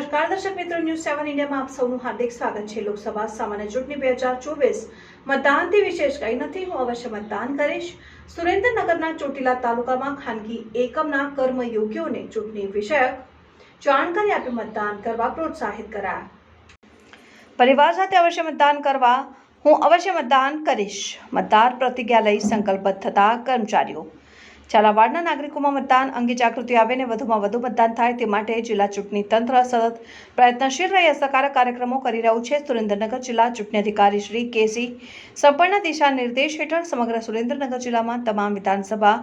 સેવન ઇન્ડિયામાં આપ સૌનું હાર્દિક સ્વાગત છે. લોકસભા સામાન્ય ચૂંટણી બે હજાર ચોવીસ મતદાનથી વિશેષ કંઈ નથી. હું અવશ્ય મતદાન કરીશ. સુરેન્દ્રનગરના ચોટીલા તાલુકામાં ખાનગી એકમના કર્મયોગીઓને ચૂંટણી વિષયક જાણકારી આપી મતદાન કરવા પ્રોત્સાહિત કરાયા. પરિવાર સાથે અવશ્ય મતદાન કરવા હું અવશ્ય મતદાન કરીશ. મતદાર પ્રતિજ્ઞા લઈ સંકલ્પબદ્ધ થતા કર્મચારીઓ ઝાલાવાડના નાગરિકોમાં મતદાન અંગે જાગૃતિ આવે ને વધુમાં વધુ મતદાન થાય તે માટે જિલ્લા ચૂંટણી તંત્ર સતત પ્રયત્નશીલ રહી, અસરકારક કાર્યક્રમો કરી રહ્યું છે. સુરેન્દ્રનગર જિલ્લા ચૂંટણી અધિકારી શ્રી કેસી સંપર્ણ દિશા નિર્દેશ હેઠળ સમગ્ર સુરેન્દ્રનગર જિલ્લામાં તમામ વિધાનસભા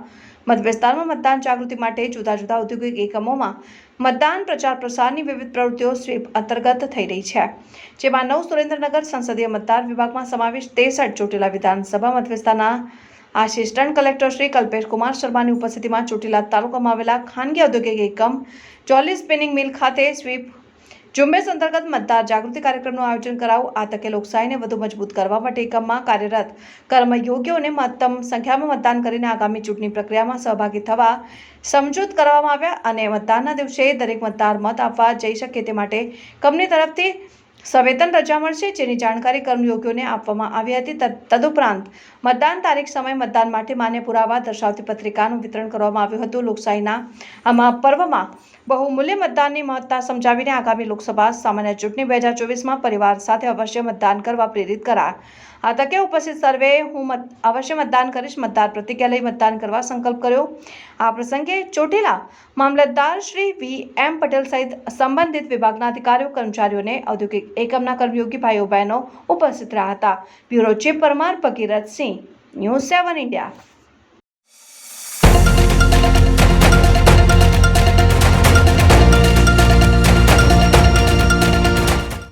મતવિસ્તારમાં મતદાન જાગૃતિ માટે જુદા જુદા ઔદ્યોગિક એકમોમાં મતદાન, પ્રચાર પ્રસારની વિવિધ પ્રવૃત્તિઓ સ્વીપ અંતર્ગત થઈ રહી છે. જેમાં નવ સુરેન્દ્રનગર સંસદીય મતદાર વિભાગમાં સમાવેશ તેસઠ ચોટીલા વિધાનસભા મત વિસ્તારના આસિસ્ટન્ટ કલેક્ટર શ્રી કલ્પેશ કુમાર શર્માની ઉપસ્થિતિમાં ચોટીલા તાલુકામાં આવેલા ખાનગી ઔદ્યોગિક એકમ ચોલીસ સ્પિનિંગ મિલ ખાતે સ્વીપ ઝુંબેશ અંતર્ગત મતદાર જાગૃતિ કાર્યક્રમનું આયોજન કરાવું આ તકે લોકશાહીને વધુ મજબૂત કરવા માટે એકમમાં કાર્યરત કર્મયોગીઓને મહત્તમ સંખ્યામાં મતદાન કરીને આગામી ચૂંટણી પ્રક્રિયામાં સહભાગી થવા સમજૂત કરવામાં આવ્યા અને મતદાનના દિવસે દરેક મતદાર મત આપવા જઈ શકે તે માટે કંપની તરફથી સવેતન રજા મળશે જેની જાણકારી કર્મયોગીઓને આપવામાં આવી હતી. તદ- તદુપરાંત મતદાન તારીખ સમય મતદાન માટે માન્ય પુરાવા દર્શાવતી પત્રિકાનું વિતરણ કરવામાં આવ્યું હતું. લોકશાહીના આમાં પર્વમાં બહુમૂલ્ય મતદાનની મહત્તા સમજાવીને આગામી લોકસભા સામાન્ય ચૂંટણી બે હજાર ચોવીસમાં પરિવાર સાથે અવશ્ય મતદાન કરવા પ્રેરિત કરા આ તકે ઉપસ્થિત સર્વે હું મત, અવશ્ય મતદાન કરીશ. મતદાર પ્રતિજ્ઞા લઈ મતદાન કરવા સંકલ્પ કર્યો. આ પ્રસંગે ચોટીલા મામલતદાર શ્રી વી એમ પટેલ સહિત સંબંધિત વિભાગના અધિકારીઓ, કર્મચારીઓને ઔદ્યોગિક એકમના કર્મયોગી ભાઈઓ, બહેનો ઉપસ્થિત રહ્યા હતા. Bureau chief Parmar Bhagirathsinh, news seven India.